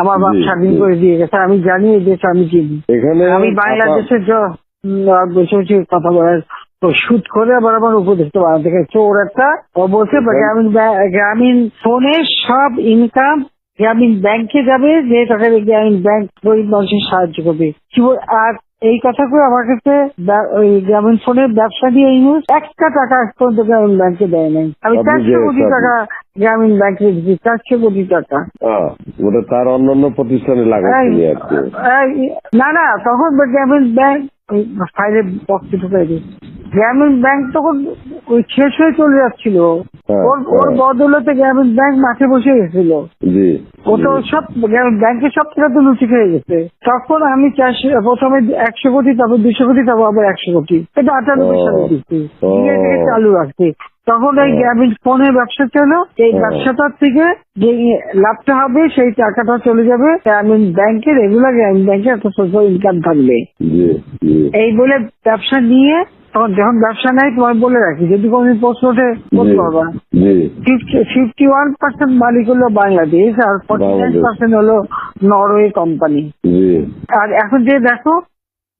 আমার বাপ স্বাধীন করে দিয়ে গেছে আমি জানি এই দেশ আমি চিনি এখানে আমি বাংলাদেশের বসে কথা বলার তো শুট করে আবার আমার উপদেশটা বানাতে গেছে। চোর একটা বলছে গ্রামীণ গ্রামীণ ফোনে সব ইনকাম গ্রামীণ ব্যাংকে যাবে যে টাকা গ্রামীণ ব্যাংক গরিব মানুষের সাহায্য করবে। কি আর এই কথা করে আমার কাছে ওই গ্রামীণ ফোনের ব্যবসা দিয়ে ইউজ একটা টাকা পর্যন্ত গ্রামীণ ব্যাংকে দেয় নাই। আমি চারশো কোটি টাকা গ্রামীণ ব্যাংকে দিচ্ছি চারশো কোটি টাকা। ওটা তার অন্যান্য প্রতিষ্ঠানে লাগাচ্ছি আর কি। এই- না না তখন গ্রামীণ ব্যাংক ফাইলে বক্সে ঢুকাই দিই। গ্রামীণ ব্যাংক তখন ওই শেষ হয়ে চলে যাচ্ছিল। হ্যাঁ, ওর ওর হ্যাঁ। বদলতে গ্রামীণ ব্যাংক মাঠে বসে গেছিল। ও তো সব গ্রামীণ ব্যাংকের সব টাকা তো লুচি খেয়ে গেছে। তখন আমি চারশো প্রথমে একশো কোটি তারপর দুশো কোটি তারপর আবার একশো কোটি। এটা আটানব্বই। সালে দিচ্ছি। চালু রাখছি তখন এই। গ্রামীণ ফোনের ব্যবসা ছিল এই ব্যবসাটার থেকে যে লাভটা হবে সেই টাকাটা চলে যাবে গ্রামীণ ব্যাংকে রেগুলার গ্রামীণ ব্যাংকে একটা সোশ্যাল ইনকাম থাকবে। এই বলে ব্যবসা নিয়ে তখন যখন ব্যবসা নাই তোমার বলে রাখি যদি কোনো প্রশ্ন ওঠে বলতে পারবা ফিফটি ওয়ান পার্সেন্ট মালিক হলো বাংলাদেশ আর ফর্টি নাইন পার্সেন্ট হলো নরওয়ে কোম্পানি আর এখন যে দেখো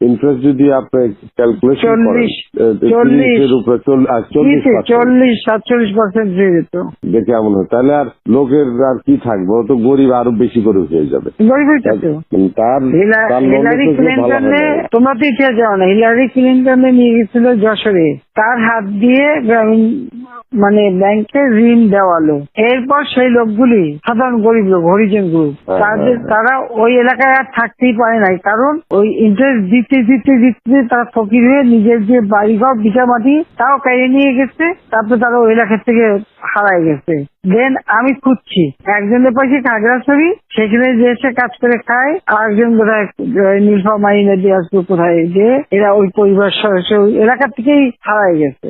ইন্টারেস্ট যদি আপনি ক্যালকুলেশন করেন চল্লিশ, এ, চল্লিশ। তিরিশের উপরে চল্লিশ দিছে, percent। চল্লিশ সাতচল্লিশ পার্সেন্ট হয়ে যেত দেখে এমন হয়। তাহলে আর লোকের আর কি থাকবে? তো গরিব আরও বেশি করে হয়ে যাবে। তার হিলারি হয় ক্লিন্টনে তোমরা তো ইতিহাস জানো না হিলারি ক্লিন্টনে নিয়ে গেছিল যশোরে। তার হাত দিয়ে গ্রামীণ মানে ব্যাংকে ঋণ দেওয়ালো। এরপর সেই লোকগুলি সাধারণ গরিব লোক হরিজন গ্রুপ হ্যাঁ, তাদের হ্যাঁ। তারা ওই এলাকায় আর থাকতেই পারে নাই। কারণ ওই ইন্টারেস্ট দিতে দিতে জিততে তারা ফকির হয়ে নিজের যে বাড়ি ঘর বিচার মাটি তাও কেড়ে নিয়ে গেছে, তারপর তারা ওই এলাকার থেকে হারায় গেছে। দেন আমি খুঁজছি। একজনের পাশে খাগড়াছড়ি, সেখানে যে এসে কাজ করে খায় আর একজন বোধ হয় নীলফামারী নদী আসবে কোথায়, যে এরা ওই পরিবার ওই এলাকা থেকেই হারায় গেছে।